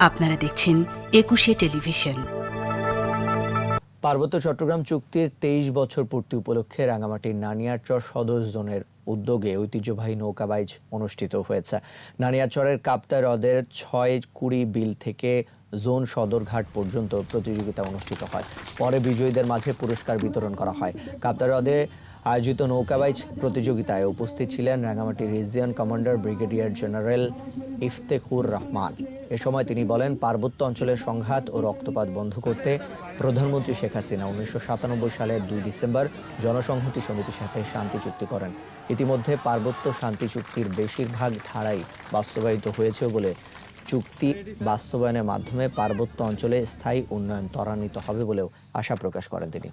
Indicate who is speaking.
Speaker 1: আপনারা দেখছেন একুশে টেলিভিশন।
Speaker 2: পার্বত্য চট্টগ্রাম চুক্তির তেইশ বছর পূর্তি উপলক্ষে রাঙামাটির নানিয়ারচর সদর জোনের উদ্যোগে ঐতিহ্যবাহী নৌকাবাইজ অনুষ্ঠিত হয়েছে। নানিয়ারচরের কাপ্তা হ্রদের ছয় কুড়ি বিল থেকে জোন সদরঘাট পর্যন্ত প্রতিযোগিতা অনুষ্ঠিত হয়। পরে বিজয়ীদের মাঝে পুরস্কার বিতরণ করা হয়। কাপ্তা হ্রদে আয়োজিত নৌকাবাইজ প্রতিযোগিতায় উপস্থিত ছিলেন Rangamati region commander brigadier general Iftekhar Rahman. এ সময় তিনি বলেন, পার্বত্য অঞ্চলের সংঘাত ও রক্তপাত বন্ধ করতে প্রধানমন্ত্রী শেখ হাসিনা উনিশশো সাতানব্বই সালের দুই ডিসেম্বর জনসংহতি সমিতির সাথে শান্তি চুক্তি করেন। ইতিমধ্যে পার্বত্য শান্তি চুক্তির বেশিরভাগ ধারাই বাস্তবায়িত হয়েছে বলে চুক্তি বাস্তবায়নের মাধ্যমে পার্বত্য অঞ্চলে স্থায়ী উন্নয়ন ত্বরান্বিত হবে বলেও আশা প্রকাশ করেন তিনি।